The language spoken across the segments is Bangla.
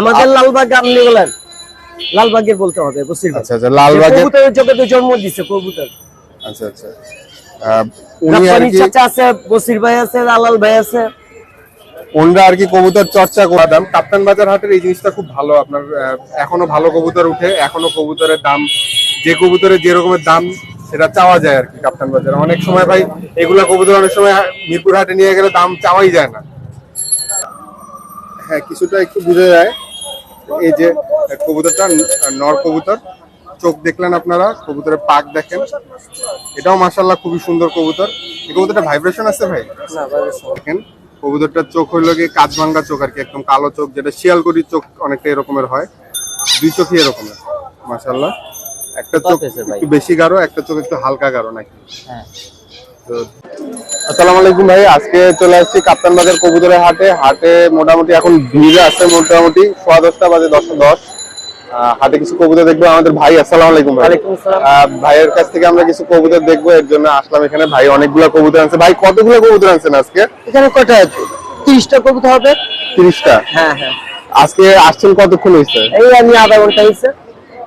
আমাদের লালবাগ আপনি বলেন। লালবাগের বলতে হবে আচ্ছা আচ্ছা লালবাগের কবুতরের জগতে জন্ম দিচ্ছে কবুতর। আচ্ছা আচ্ছা। উনি আর কি চাচা আছে বসির ভাই আছে লালাল ভাই আছে। ওনরা আর কি কবুতর চর্চা কাপ্তান বাজার হাটের এই জিনিসটা খুব ভালো আপনার এখনও ভালো কবুতর উঠে এখনও কবুতরের দাম যে কবুতরের যে রকমের দাম সেটা চাওয়া যায় আর কি কাপ্তান বাজারে। অনেক সময় ভাই এগুলা কবুতর অনেক সময় মিরপুর হাটে নিয়ে গেলে দাম চাওয়াই যায় না। হ্যাঁ কিছুটা একটু বুঝে যায়। এই যে কবুতরটা নর কবুতর। চোখ দেখলেন আপনারা কবুতরের পাক দেখেন। এটাও মাসাল্লাহ খুবই সুন্দর কবুতর। এই কবুতরটা ভাইব্রেশন আছে ভাই? দেখেন কবুতরটার চোখ হইল গিয়ে কাঁচ ভাঙ্গা চোখ আর কি একদম কালো চোখ যেটা শিয়ালকুড়ির চোখ অনেকটা এরকমের হয়। দুই চোখই এরকমের মাশাল্লাহ একটা চোখ একটু বেশি গাঢ় একটা চোখ একটু হালকা গাঢ় নাকি? হ্যাঁ। আসসালামু আলাইকুম ভাই আজকে চলে আসছি কাপ্তান বাজার কবুতরের হাটে। হাটে মোটামুটি এখন ভিড় আছে মোটামুটি সোয়া দশটা বাজে দশটা দশ। হাটে কিছু কবুতর দেখব আমাদের ভাই আসসালামু আলাইকুম ভাই। ভাইয়ের কাছ থেকে আমরা কিছু কবুতর দেখব এর জন্য আসলাম এখানে। ভাই অনেকগুলো কবুতর আনছে। ভাই কতগুলো কবুতর আনছেন আজকে? এখানে কটা তিরিশটা কবুতর হবে। তিরিশটা? হ্যাঁ হ্যাঁ। আজকে আসছেন কতক্ষণ হয়েছে? এই আমি আধা ঘণ্টা হয়েছে।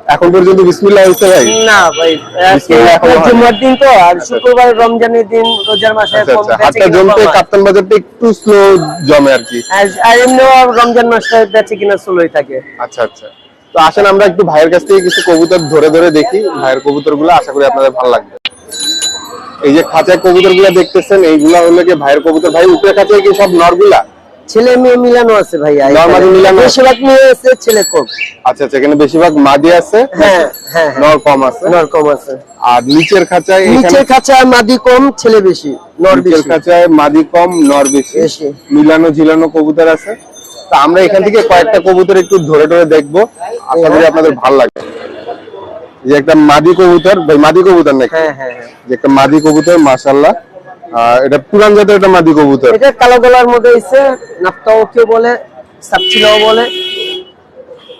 এখন পর্যন্ত বিসমিল্লাহ হয়েছে ভাই? না ভাই আজকে বিসমিল্লাহ এখনও জুমার দিন তো আর শুক্রবার রমজানের দিন রোজার মাসে আচ্ছা আচ্ছা। হাটটা জমতে কাপ্তান বাজারটা একটু স্লো জমে আর কি। আর এমনিও রমজান মাসটা বেচে কিনা স্লোই থাকে। আচ্ছা আচ্ছা। তো আসেন আমরা একটু ভাইয়ের কাছ থেকে কিছু কবুতর ধরে ধরে দেখি। ভাইয়ের কবুতরগুলো আশা করি আপনাদের ভালো লাগবে। এই যে খাঁচায় কবুতরগুলা দেখতেছেন এইগুলা হলো কি ভাইয়ের কবুতর? ভাই উপরে খাঁচায় কি সব নরগুলা? ছেলে মেয়ে মিলানো আছে ভাইয়া। মিলানো বেশিরভাগ মেয়ে আছে ছেলে কম। আচ্ছা আচ্ছা এখানে বেশিরভাগ মাদি আছে হ্যাঁ হ্যাঁ হ্যাঁ। নর কম আছে? নর কম আছে। আর নিচের খাঁচায় নিচের কাছে মাদি কম ছেলে বেশি নর নিচের খাঁচায় মাদি কম নর বেশি। মিলানো ঝিলানো কবুতর আছে। তো আমরা এখান থেকে কয়েকটা কবুতর একটু ধরে ধরে দেখব। আশা করি আপনাদের ভালো লাগবে। যে একটা মাদি কবুতর মাদি কবুতর নাকি? হ্যাঁ হ্যাঁ হ্যাঁ। যে একটা মাদি কবুতর মাশাল্লাহ আহ, এটা পুরান জাতের একটা মাদি কবুতর। এটা কালো গলার মধ্যে নাপতাও কেউ বলে সাপচিলাও বলে।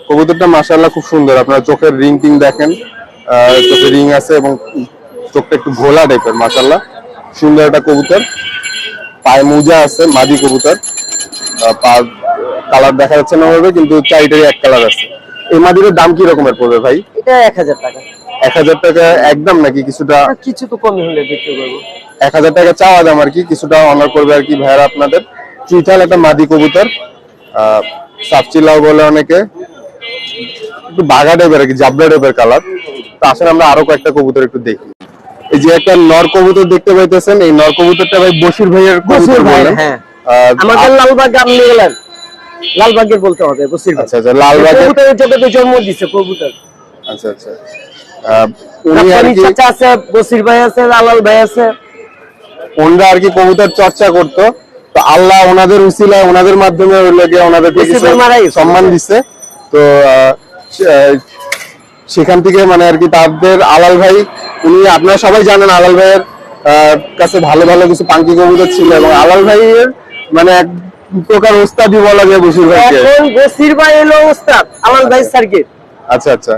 কবুতরটা মাশাল্লাহ খুব সুন্দর। আপনার চোখের রিং টিং দেখেন। আহ, চোখে রিং আছে এবং চোখটা একটু ঘোলা টাইপের মাশাল্লাহ সুন্দর একটা কবুতর। পায়ে মোজা আছে মাদি কবুতর। পা কালার দেখা যাচ্ছে না ভাবে কিন্তু চারিটাই এক কালার আছে। এই মাদির দাম কি রকমের পড়বে ভাই? এটা এক হাজার টাকা। এক হাজার টাকা একদম নাকি কিছুটা কিছু তো কমই হলে বিক্রি করব। এক হাজার টাকা চাওয়া দাম আর কি কিছুটা অনার করবে আর কি ভাইয়ারা আপনাদের। চুইঠাল একটা মাদি কবুতর আহ, সাপচিলাও বলে অনেকে। একটু বাঘা টাইপের আর কি জাবলা টাইপের কালার তো আসলে আমরা আরও কয়েকটা কবুতর একটু দেখি। এই যে একটা নর কবুতর দেখতে পাইতেছেন এই নর কবুতরটা ভাই বশির ভাইয়ের কবুতর বলেন। হ্যাঁ। আমাদের লালবাগ আপনি বলেন লালবাগের বলতে হবে বসির আচ্ছা আচ্ছা লালবাগের কবুতরের জগতে জন্ম দিচ্ছে কবুতর। আচ্ছা আচ্ছা। উনি আর কি চাচা আছে বসির ভাই আছে লালাল ভাই আছে। ওনরা আর কি কবুতর চর্চা করতো। তো আল্লাহ ওনাদের উসিলায় ওনাদের মাধ্যমে ওনাদেরকে। সম্মান দিচ্ছে তো সেখান থেকে মানে আর কি তাদের আলাল ভাই উনি আপনারা সবাই জানেন আলাল ভাইয়ের কাছে ভালো ভালো কিছু পাঙ্কি কবুতর ছিল এবং আলাল ভাইয়ের মানে এক প্রকার ওস্তাদি বলা যায় বসির এখন বসির ভাই এলো ওস্তাদ আলাল ভাই সার্কিট আচ্ছা আচ্ছা।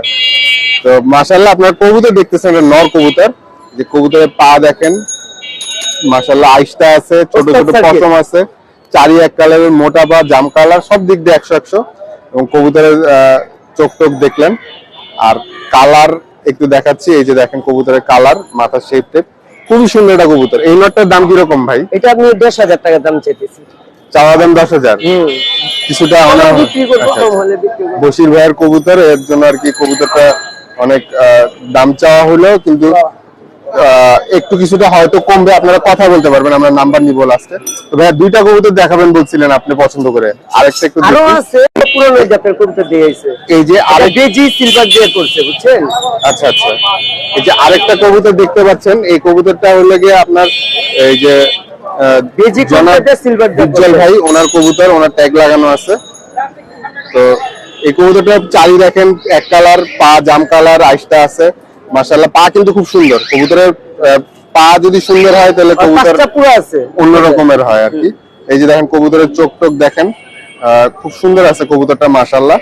তো মাশাল্লাহ আপনার কবুতর দেখতেছেন নর কবুতর। যে কবুতরের পা দেখেন মাশাল্লাহ আইসটা আছে ছোট ছোট পশম আছে চারি এক কালারের মোটা জাম কালার সব দিক দিয়ে একশো একশো। এবং কবুতরের চোখ টোক দেখলেন। আর কালার একটু দেখাচ্ছি এই যে দেখেন কবুতরের কালার মাথার শেপ টেপ খুবই সুন্দর কবুতর। এই নটটার দাম কীরকম ভাই? এটা আপনি দশ হাজার টাকা দাম চেয়েছি চাওয়া দাম দশ হাজার। কিছুটা করব আচ্ছা, আচ্ছা। হলে ভাইয়ের কবুতর এর জন্য আর কি কবুতরটা অনেক দাম চাওয়া হলেও কিন্তু একটু কিছুটা হয়তো কমবে আপনারা কথা বলতে পারবেন আমরা নাম্বার নিবো লাস্টে তো ভাইয়া দুইটা কবুতর দেখাবেন বলছিলেন আপনি পছন্দ করে। আরেকটা একটু আরও। আছে পুরনো জাতের কবিতা দিয়েছে এই যে আরে বেজি সিলভার দিয়ে করছে বুঝছেন? আচ্ছা আচ্ছা। এই যে আরেকটা কবুতর দেখতে পাচ্ছেন এই কবুতরটা হলো গিয়ে আপনার এই যে বেজি জনাব কবিতা সিলভার দিয়ে করছে। ভাই ওনার কবুতর ওনার ট্যাগ লাগানো আছে। তো এই কবুতরটা চারি দেখেন এক কালার পা জাম কালার আইসটা আছে। মাশাল্লাহ পা কিন্তু খুব সুন্দর। কবুতরের আহ, পা যদি সুন্দর হয় তাহলে কবুতর পুরো আছে। অন্য রকমের হয় আর কি। এই যে দেখেন কবুতরের চোখ টোক দেখেন খুব সুন্দর আছে কবুতরটা মাশাল্লাহ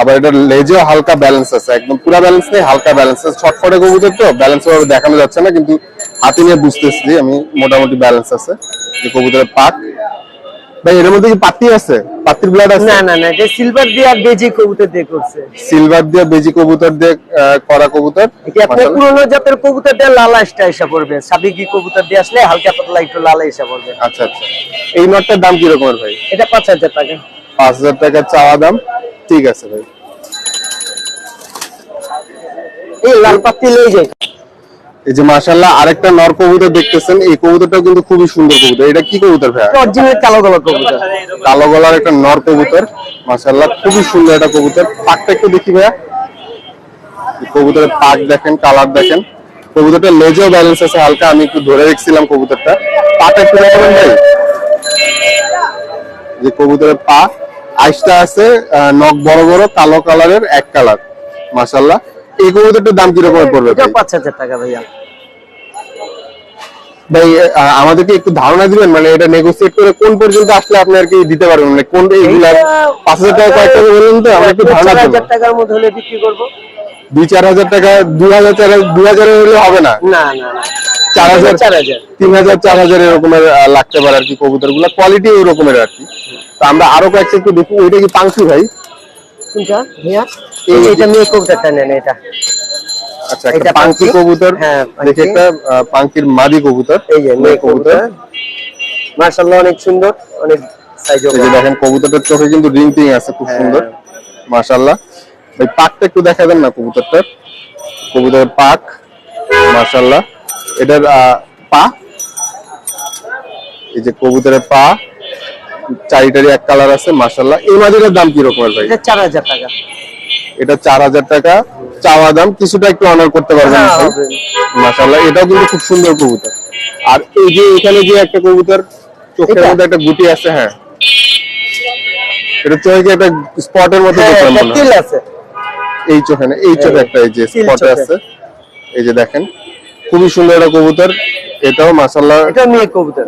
আবার এটা লেজেও হালকা ব্যালেন্স আছে একদম পুরো ব্যালেন্স নেই হালকা ব্যালেন্স আছে। ছটফটে কবুতর তো ব্যালেন্স ভাবে দেখানো যাচ্ছে না কিন্তু হাতে নিয়ে বুঝতেছি আমি মোটামুটি ব্যালেন্স আছে যে কবুতরের পাক। ভাই এর মধ্যে কি পাত্তি আছে? পাত্তির ব্লাড আছে? না না না এটা সিলভার দিয়ে আর বেজি কবুতর দিয়ে করছে। সিলভার দিয়ে বেজি কবুতর দিয়ে করা কবুতর? এটা আপনার মাশাআল্লাহ। জাতের কবুতর দিয়ে লালা এসে এসে পড়বে। সাবিকি কবুতর দিয়ে আসলে হালকা পাতলা একটু লালা এসে পড়বে। আচ্ছা আচ্ছা। এই নটটার দাম কিরকমের ভাই? এটা পাঁচ হাজার টাকা। পাঁচ হাজার টাকা চাওয়া দাম? ঠিক আছে ভাই। এই লাল পাত্তি লয়ে যায়। এই যে মাশাল্লাহ আরেকটা নর কবুতর দেখতেছেন এই কবুতরটা কিন্তু খুবই সুন্দর কবুতর। এটা কি কবুতর অরিজিনাল কালো কালো কবুতর। কালো গলার একটা নর কবুতর। মাশাল্লাহ খুবই সুন্দর একটা কবুতর। পাকটা একটু দেখি ভাইয়া। কবুতরের পাক দেখেন কালার দেখেন। কবুতরটা লেজেও ব্যালেন্স আছে হালকা আমি একটু ধরে রেখেছিলাম কবুতরটা। পাটা একটু দেখাবেন ভাই। যে কবুতরের পা আইসটা আছে নখ বড় বড় কালো কালারের এক কালার। মাশাল্লাহ এই কবুতরটার দাম পড়বে পাঁচ হাজার টাকা ভাইয়া। ভাই আমাদেরকে একটু ধারণা দিবেন মানে এটা নেগোসিয়েট করে কোন পর্যন্ত আসলে আপনি আর কি দিতে পারবেন? মানে কোন এইটা- পাঁচ হাজার টাকা কয়েকটা বললেন তো আমরা একটু ধারণা হাজার টাকার মধ্যে হলে বিক্রি করব। দুই চার হাজার টাকা দুই হাজার চার হাজার দুই হাজারের হলে হবে না? না না চার হাজার চার হাজার। তিন হাজার চার হাজার এরকমের লাগতে পারে আর কি কবুতরগুলা কোয়ালিটি ওই রকমের আর কি। তো আমরা আরও কয়েকটা একটু দেখি ওইটা কি পাংশু ভাই? কোনটা ভাইয়া? এটা মেয়ে কবুতরটা নেন এটা। আচ্ছা এটা পাঙ্কি? কবুতর হ্যাঁ, দেখে একটা পাঙ্কির মাদি কবুতর এই যে মেয়ে কবুতর। মার্শাল্লাহ অনেক সুন্দর অনেক সাইজ এই দেখেন কবুতরটার চোখে কিন্তু রিং টিং আছে খুব হ্যাঁ। সুন্দর। মাশাল্লাহ ভাই পাকটা একটু দেখা দেন না কবুতরটার? কবুতরের পাক মাশাল্লাহ এটার আহ, পা। এই যে কবুতরের পা। চারিটারি এক কালার আছে মাশাল্লাহ এই মাদিটার দাম কি রকমের ভাই? চার হাজার টাকা। এটা চার হাজার টাকা। চাওয়া দাম কিছুটা একটু অনার করতে পারবেন হ্যাঁ। মাশাল্লাহ এটাও কিন্তু খুব সুন্দর কবুতর। আর এই যে এখানে যে একটা কবুতর চোখের? মধ্যে একটা গুটি আছে হ্যাঁ। এটা চোখে একটা স্পটের মতো হ্যাঁ। তিল আছে। এই চোখে না এই চোখে একটা এই যে স্পট আছে। এই যে দেখেন খুবই সুন্দর একটা কবুতর। এটাও মাশাল্লাহ এটা মেয়ে কবুতর।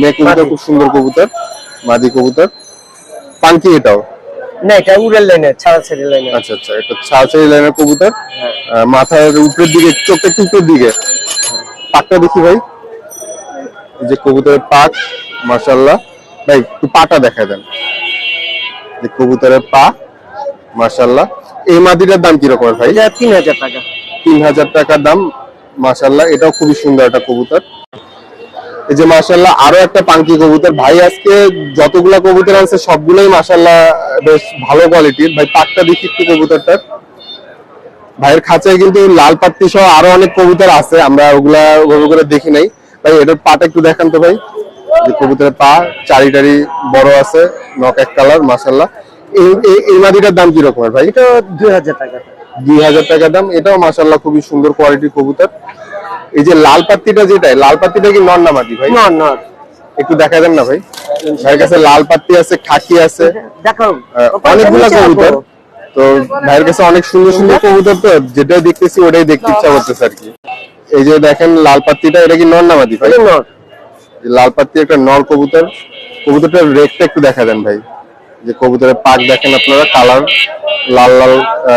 মেয়ে কবুতর খুব সুন্দর কবুতর। মাদি কবুতর? পাঙ্কি এটাও? না এটা উড়ের লাইনে ছাড়া ছেড়ে লাইনে আচ্ছা আচ্ছা এটা ছাড়াছাড়ি লাইনের কবুতর? হ্যাঁ। মাথার উপরের দিকে চোখটা একটু উপরের দিকে? পাকটা দেখি ভাই। যে কবুতরের পাক মাশাল্লাহ ভাই একটু পাটা দেখা দেন। যে কবুতরের পা মাশাল্লাহ এই মাদিটার দাম কীরকম ভাই? এটা তিন হাজার টাকা। তিন হাজার টাকার দাম মাশাল্লাহ এটাও খুবই সুন্দর একটা কবুতর। এই যে মাশাল্লাহ আরও একটা পাঙ্কি কবুতর। ভাই আজকে যতগুলা কবুতর আছে সবগুলোই মাশাল্লাহ বেশ ভালো কোয়ালিটির ভাই পাকটা দেখি একটু কবুতরটার। ভাইয়ের খাঁচায় কিন্তু লাল পাত্তি সহ আরও অনেক কবুতর আছে আমরা ওগুলা ওভাবে করে দেখি নাই। ভাই এটার পাটা একটু দেখান তো ভাই। যে কবুতরের পা চারিটারি বড় আছে নক এক কালার মাশাল্লাহ এই মাদিটার দাম কি রকমের ভাই? এটা দুই হাজার টাকা। দুই হাজার টাকা দাম। এটাও মাশাল্লাহ খুবই সুন্দর কোয়ালিটির কবুতর। এই যে লাল পাত্তিটা যেটা লাল পাত্তিটা কি নর না মাটি ভাই? না না একটু দেখা দেন না ভাই। ভাইয়ের কাছে লাল পাত্তি আছে খাকি আছে। দেখো আহ, অনেকগুলা কবুতর। তো ভাইয়ের কাছে অনেক সুন্দর সুন্দর কবুতর তো যেটাই দেখতেছি ওটাই দেখতে ইচ্ছা করতেছে আর কি। এই যে দেখেন লাল পাত্তিটা এটা কি নর না মাটি ভাই? নর। লাল পাত্তি একটা নর কবুতর। কবুতরটার রেটটা একটু দেখা দেন ভাই। যে কবুতরের পাক দেখেন আপনারা কালার লাল লাল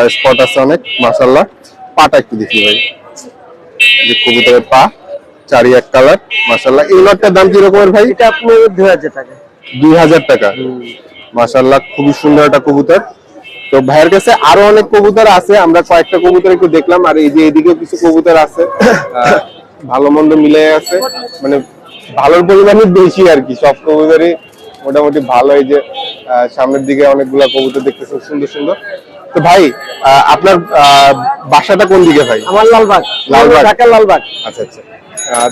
স্পট আছে অনেক মাশাল্লাহ পাটা একটু দেখি ভাই। যে কবুতরের পা চারি এক কালার মাশাল্লাহ এই নটটার দাম কি রকমের ভাই? এটা আপনার দুই হাজার টাকা। দুই হাজার টাকা। মাশাল্লাহ খুবই সুন্দর একটা কবুতর। তো ভাইয়ের কাছে আরও অনেক কবুতর আছে আমরা কয়েকটা কবুতর একটু দেখলাম আর এই যে এদিকেও কিছু কবুতর আছে। ভালো মন্দ মিলে আছে। মানে ভালোর পরিমাণই বেশি আর কি সব কবুতরই মোটামুটি ভালো। এই যে সামনের দিকে অনেকগুলা কবুতর দেখতেছেন সুন্দর সুন্দর। তো ভাই আপনার বাসাটা কোন দিকে ভাই? আমার লালবাগ। লালবাগ। ঢাকা লালবাগ। আচ্ছা আচ্ছা।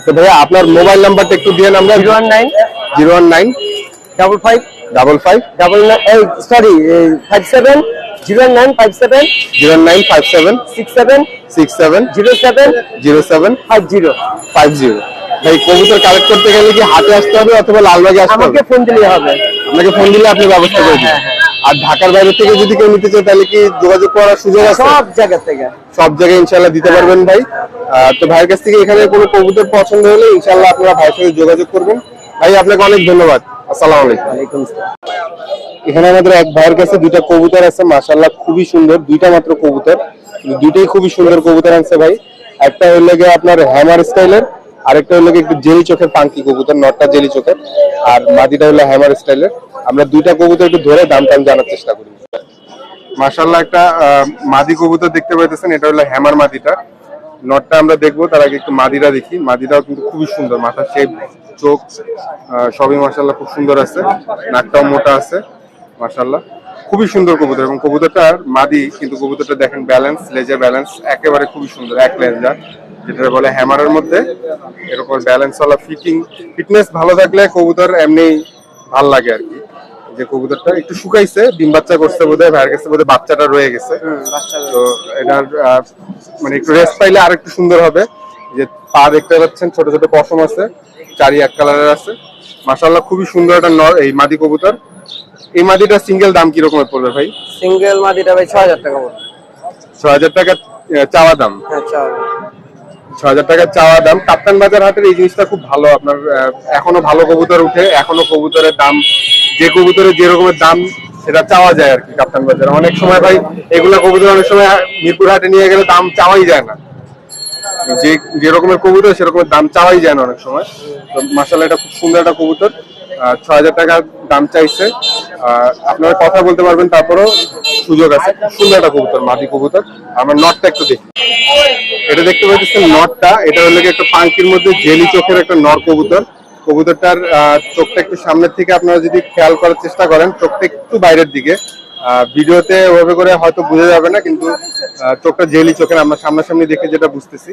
তো ভাইয়া আপনার মোবাইল নাম্বারটা একটু দিয়েন আমরা zero one nine. Zero one nine. Double five. Double five. Double nine sorry five seven. Zero nine five seven. Zero nine five seven. Six seven. Six seven. Zero seven. Zero seven. Five zero. Five zero. ভাই কবুতর কালেক্ট করতে গেলে কি হাতে আসতে হবে অথবা লালবাগে আসতে হবে? আমাকে ফোন দিলে হবে। আপনাকে ফোন দিলে আপনি ব্যবস্থা করে দিন হ্যাঁ, হ্যাঁ, আর ঢাকার বাইরে থেকে যদি কেউ নিতে চায় তাহলে কি যোগাযোগ করার সুযোগ আছে? সব জায়গা থেকে। সব জায়গায় ইনশাল্লাহ দিতে পারবেন ভাই। তো ভাইয়ের কাছ থেকে এখানে কোনো কবুতর পছন্দ হলে ইনশাল্লাহ আপনারা ভাইয়ের সাথে যোগাযোগ করবেন। ভাই আপনাকে অনেক ধন্যবাদ। আসসালামু আলাইকুম। এখানে আমাদের এক ভাইয়ের কাছে দুইটা কবুতর আছে মাশাল্লাহ খুবই সুন্দর দুইটা মাত্র কবুতর। দুইটাই খুবই সুন্দর কবুতর আনছে ভাই। একটা হইলে গিয়ে আপনার হ্যামার স্টাইলের আরেকটা হলো একটু জেলি চোখের পাঙ্কি কবুতর, নটটা জেলি চোখের, আর মাদিটা হলো হ্যামার স্টাইলের আমরা দুইটা কবুতর একটু ধরে দাম টাম জানার চেষ্টা করি। মাশাল্লাহ একটা মাদি কবুতর দেখতে পাইতেছেন, এটা হলো হ্যামার মাদিটা। নটটা আমরা দেখব, তার আগে একটু মাদিরা দেখি। মাদিরাও কিন্তু খুবই সুন্দর, মাথার শেপ চোখ সবই মাশাল্লাহ খুব সুন্দর আছে। নাকটাও মোটা আছে মাশাল্লাহ খুবই সুন্দর কবুতর, এবং কবুতরটার মাদি, কিন্তু কবুতরটা দেখেন ব্যালেন্স লেজের ব্যালেন্স একেবারে খুবই সুন্দর, এক লেঞ্জা যেটা বলে হ্যামারের মধ্যে। এরকম ব্যালেন্স ওয়ালা ফিটিং ফিটনেস ভালো থাকলে কবুতর এমনি ভালো লাগে আর কি। যে কবুতরটা একটু শুকাইছে ডিম বাচ্চা করছে বোধহয় ভাইয়ের কাছে বোধহয় বাচ্চাটা রয়ে গেছে। তো এটার মানে একটু রেস্ট পাইলে আর একটু সুন্দর হবে। যে পা দেখতে পাচ্ছেন ছোট ছোট পশম আছে চারি এক কালারের আছে। মাশাল্লাহ খুবই সুন্দর একটা নর এই মাদি কবুতর। এই মাদিটা সিঙ্গেল দাম কিরকমের পড়বে ভাই? সিঙ্গেল মাদিটা ভাই ছ হাজার টাকা পড়বে। ছ হাজার টাকা চাওয়া দাম। হ্যাঁ ছ হাজার ছ হাজার টাকা চাওয়া দাম। কাপ্তান বাজার হাটের এই জিনিসটা খুব ভালো। আপনার এখনও ভালো কবুতর উঠে, এখনও কবুতরের দাম, যে কবুতরের যেরকমের দাম, সেটা চাওয়া যায় আর কি কাপ্তান বাজার। অনেক সময় ভাই, এগুলো কবুতর অনেক সময় মিরপুর হাটে নিয়ে গেলে দাম চাওয়াই যায় না। যে যেরকমের কবুতর সেরকমের দাম চাওয়াই যায় না অনেক সময়। তো মাসাল্লাহ এটা খুব সুন্দর একটা কবুতর। ছ হাজার টাকা দাম চাইছে। আপনারা কথা বলতে পারবেন, তারপরেও সুযোগ আছে। সুন্দর একটা কবুতর মাটি কবুতর। আমরা নটটা একটু দেখি। এটা দেখতে পাচ্ছেন নটটা। এটা হলো একটা পাঙ্কির মধ্যে জেলি চোখের একটা নর কবুতর। কবুতরটার চোখটা একটু সামনের থেকে আপনারা যদি খেয়াল করার চেষ্টা করেন, চোখটা একটু বাইরের দিকে। ভিডিওতে ওভাবে করে হয়তো বোঝা যাবে না, কিন্তু চোখটা জেলি চোখের। আমরা সামনাসামনি দেখে যেটা বুঝতেছি।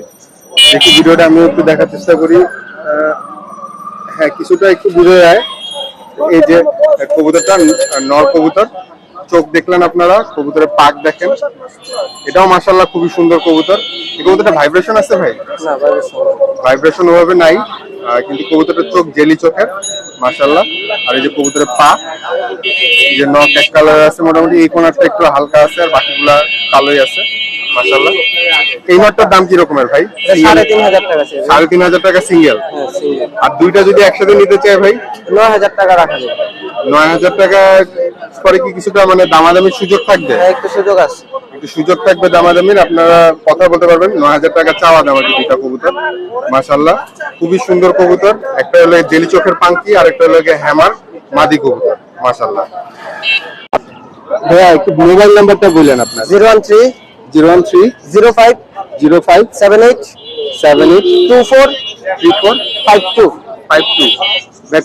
দেখি ভিডিওটা আমি একটু দেখার চেষ্টা করি। হ্যাঁ কিছুটা একটু বোঝা যায়। এই যে কবুতরটা নর কবুতর চোখ দেখলেন আপনারা কবুতরের পাক দেখেন। এটাও মাশাল্লাহ খুবই সুন্দর কবুতর। এই কবুতরটা ভাইব্রেশন আছে ভাই। ভাইব্রেশন ওভাবে নাই কিন্তু কবুতরের চোখ জেলি চোখের মাশাল্লাহ আর এই যে কবুতরের পা এই যে নখ এক কালার আছে মোটামুটি এই কোনারটা একটু হালকা আছে আর বাকিগুলা কালোই আছে। মাশাল্লাহ এই নটটার দাম কি রকমের ভাই? সাড়ে তিন হাজার টাকা সাড়ে তিন হাজার টাকা সিঙ্গেল। হ্যাঁ আর দুইটা যদি একসাথে নিতে চাই ভাই? নয় হাজার টাকা রাখা যাবে। নয় হাজার টাকা পরে কি কিছুটা মানে দামাদামির সুযোগ থাকবে? হ্যাঁ একটু সুযোগ আছে। একটু সুযোগ থাকবে দামাদামির আপনারা কথা বলতে পারবেন। নয় হাজার টাকা চাওয়া দাম আর দুইটা কবুতর। মাশাল্লাহ খুবই সুন্দর কবুতর। একটা হলো জেলি চোখের পাঙ্কি আর একটা হলো হ্যামার মাদি কবুতর। মাশাল্লাহ ভাইয়া একটু মোবাইল নাম্বারটা বললেন আপনার। Zero one three zero one three zero five zero five seven eight seven eight two four three four five two five two.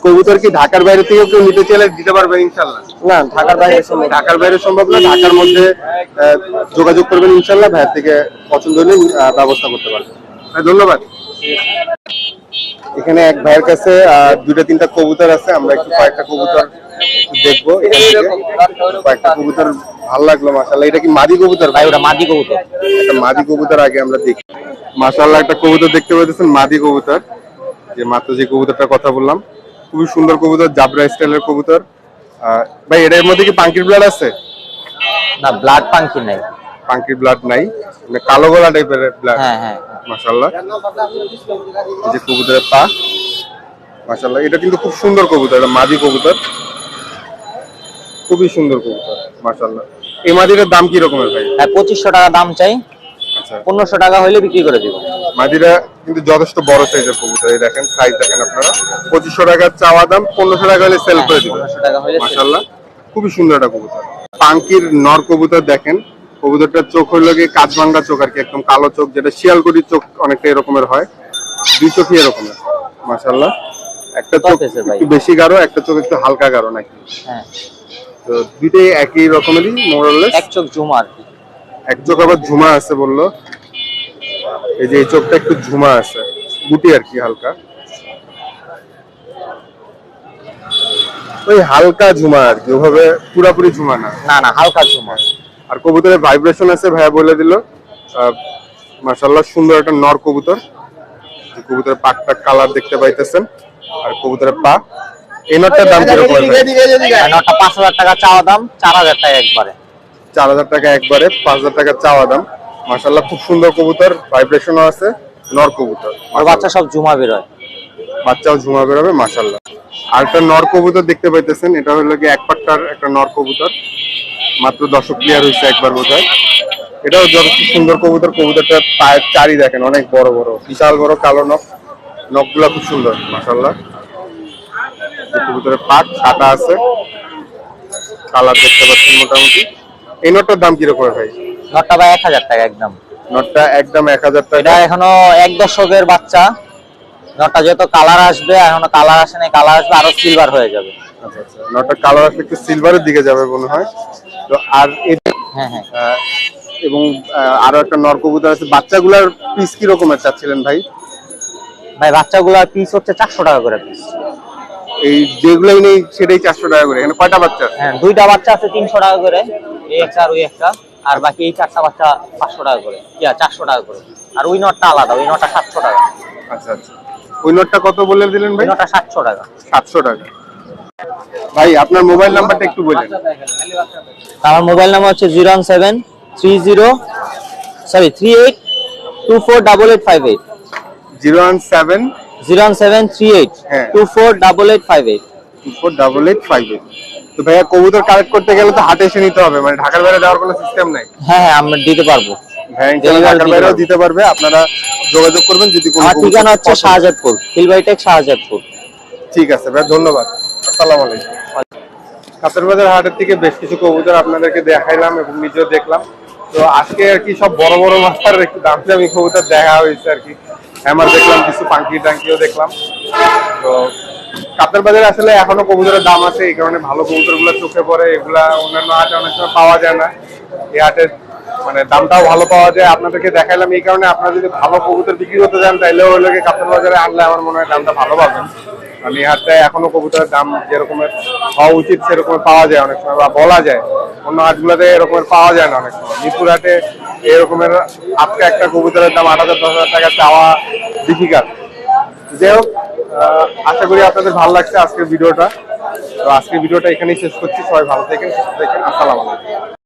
কবুতর কি ঢাকার বাইরে থেকে কেউ নিতে চাইলে দিতে পারবে ইনশাল্লাহ। না ঢাকার বাইরে সময় ঢাকার বাইরে সম্ভব না ঢাকার মধ্যে যোগাযোগ করবেন ইনশাল্লাহ ভাইয়ের থেকে পছন্দ হলে ব্যবস্থা করতে পারবেন। ভাই, ধন্যবাদ। এখানে এক ভাইয়ের কাছে দুইটা তিনটা কবুতর আছে আমরা একটু কয়েকটা কবুতর দেখব। কয়েকটা কবুতর ভালো লাগল মাসাল্লাহ এটা কি মাদি কবুতর? ভাই ওটা মাদি কবুতর। একটা মাদি কবুতর আগে আমরা দেখি। মাশাআল্লাহ একটা কবুতর দেখতে পাচ্ছেন মাদি কবুতর। যে মাত্র যে কবুতরটার কথা বললাম। খুবই সুন্দর কবুতর জাবরা স্টাইলের কবুতর। ভাই এটার মধ্যে কি পাঙ্কির ব্লাড আছে? না ব্লাড পাঙ্কি নাই। পাঙ্কির ব্লাড নাই। মানে কালো গলা টাইপের ব্লাড হ্যাঁ হ্যাঁ। মাশাআল্লাহ। এই যে কবুতরের পা। মাশাআল্লাহ এটা কিন্তু খুব সুন্দর কবুতর এটা মাদি কবুতর। খুবই সুন্দর কবুতর মাশাআল্লাহ। এই মাদিটার দাম কি রকমের ভাই? হ্যাঁ পঁচিশশো টাকা দাম চাই। আচ্ছা। পনেরোশো টাকা হইলে বিক্রি করে দিব। মাদিরা কিন্তু যথেষ্ট বড় সাইজের কবুতর এই দেখেন সাইজ দেখেন আপনারা। পঁচিশশো টাকার চাওয়া দাম পনেরোশো টাকা হলে সেল করে দিবেন। পনেরোশো টাকা হইলে। মাশাল্লাহ খুবই সুন্দর একটা কবুতর। পাঙ্কির নর কবুতর দেখেন কবুতরটার চোখ হইল গিয়ে কাঁচভাঙ্গা চোখ আর কি একদম কালো চোখ যেটা শিয়ালকুটির চোখ অনেকটা এরকমের হয়। দুই চোখই এরকমের মাশাল্লাহ একটা চোখ একটু বেশি গাঢ় একটা চোখ একটু হালকা গাঢ় নাকি? হ্যাঁ। তো দুইটাই একই রকমেরই মোরালেস এক চোখ ঝুমা আর কি। এক চোখ আবার ঝুমা আছে বলল। এই যে এই চোখটা একটু ঝুমা আছে গুটি আর কি হালকা। ওই হালকা ঝুমা আর কি ওভাবে পুরাপুরি ঝুমা না। না না হালকা ঝুমা। আর কবুতরের ভাইব্রেশন আছে ভাইয়া বলে দিল। মাশাল্লাহ সুন্দর একটা নর কবুতর। কবুতরের পাকটা কালার দেখতে পাইতেছেন আর কবুতরের পা। এই নটটার দাম কীরকম আর নটা পাঁচ হাজার টাকা চাওয়া দাম চার হাজার টাকা একবারে। চার হাজার টাকা একবারে পাঁচ হাজার টাকা চাওয়া দাম। খুব সুন্দর কবুতর ভাইব্রেশনও আছে নর কবুতর। আর বাচ্চা সব বেরোয়। বাচ্চাও ঝুমা বেরোবে মাশাল্লাহ আর একটা নর কবুতর দেখতে পাইতেছেন এটা হলো কি এক পাট্টার একটা নর কবুতর। মাত্র দশক প্লেয়ার হয়েছে একবার বোধ হয় এটাও যথেষ্ট সুন্দর কবুতর কবুতরটা পায়ের চারি দেখেন অনেক বড় বড় বিশাল বড় কালো নখ। নখগুলা খুব সুন্দর মাসাল্লাহ কবুতরের পাট কাটা আছে। কালার দেখতে পাচ্ছেন মোটামুটি। এই নটটার দাম কীরকম ভাই? নটটা ভাই এক হাজার টাকা একদম। নটটা একদম এক হাজার টাকা। এটা এখনও এক দশকের বাচ্চা। নটটা যত কালার আসবে এখনও কালার আসে নাই কালার আসবে আরও সিলভার হয়ে যাবে। আচ্ছা আচ্ছা। নটটা কালার আসলে একটু সিলভারের দিকে যাবে মনে হয়। তো আর হ্যাঁ হ্যাঁ। এবং আরও একটা নর কবুতর আছে। বাচ্চাগুলার পিস কি রকমের চাচ্ছিলেন ভাই? ভাই বাচ্চাগুলোর পিস হচ্ছে চারশো টাকা করে পিস এই যেগুলোই নেই সেটাই চারশো টাকা করে। এখানে কয়টা বাচ্চা? হ্যাঁ দুইটা বাচ্চা আছে তিনশো টাকা করে। এই একটা আর ওই একটা। আর বাকি এই চারটা বাচ্চা পাঁচশো টাকা করে। ইয়া চারশো টাকা করে। আর ওই নটটা আলাদা ওই নটটা সাতশো টাকা। আচ্ছা আচ্ছা। ওই নোটটা কত বলে দিলেন ভাই? নটটা সাতশো টাকা। সাতশো টাকা। ভাই আপনার মোবাইল নাম্বারটা একটু বলেন। আমার মোবাইল নাম্বার হচ্ছে zero one seven three zero sorry three eight two four double eight five eight. Zero one seven zero seven three eight হ্যাঁ। Two four double eight five eight. Two four double eight five eight. তো ভাইয়া কবুতর কালেক্ট করতে গেলে তো হাটে এসে নিতে হবে মানে ঢাকার বাইরে দেওয়ার কোনো সিস্টেম নাই। হ্যাঁ হ্যাঁ আমরা দিতে পারব। ঢাকার বাইরেও দিতে পারবে আপনারা যোগাযোগ করবেন যদি কোনো ঠিকানা হচ্ছে শাহজাদপুর খিলবাইটেক শাহজাদপুর। ঠিক আছে ভাই ধন্যবাদ। আসসালামু আলাইকুম। কাতার হাটের থেকে বেশ কিছু কবুতর আপনাদেরকে দেখাইলাম এবং নিজেও দেখলাম। তো আজকে আর কি সব বড় বড় মাস্টার একটু দাম দামি কবুতর দেখা হয়েছে আর কি। হ্যামার দেখলাম, কিছু পাঙ্কি টাঙ্কিও দেখলাম। তো কাতার বাজারে আসলে এখনও কবুতরের দাম আছে, এই কারণে ভালো কবুতরগুলো চোখে পড়ে, এগুলা অন্যান্য হাটে অনেক সময় পাওয়া যায় না। এই আটের মানে দামটাও ভালো পাওয়া যায়। আপনাদেরকে দেখাইলাম, এই কারণে আপনারা যদি ভালো কবুতর বিক্রি করতে চান, তাইলেও ওই লোকে কাতার বাজারে আনলে আমার মনে হয় দামটা ভালো পাবেন। কারণ এখনও কবুতরের দাম যেরকমের হওয়া উচিত সেরকমের পাওয়া যায় অনেক সময়, বা বলা যায়। অন্য হাটগুলোতে এরকমের পাওয়া যায় না অনেক সময়। মিরপুর হাটে এরকমের আজকে একটা কবুতরের দাম আট হাজার, দশ হাজার টাকা চাওয়া ডিফিকাল্ট যাই হোক আশা করি আপনাদের ভালো লাগছে আজকের ভিডিওটা। তো আজকের ভিডিওটা এখানেই শেষ করছি। সবাই ভালো থাকেন, সুস্থ থাকেন। আসসালামু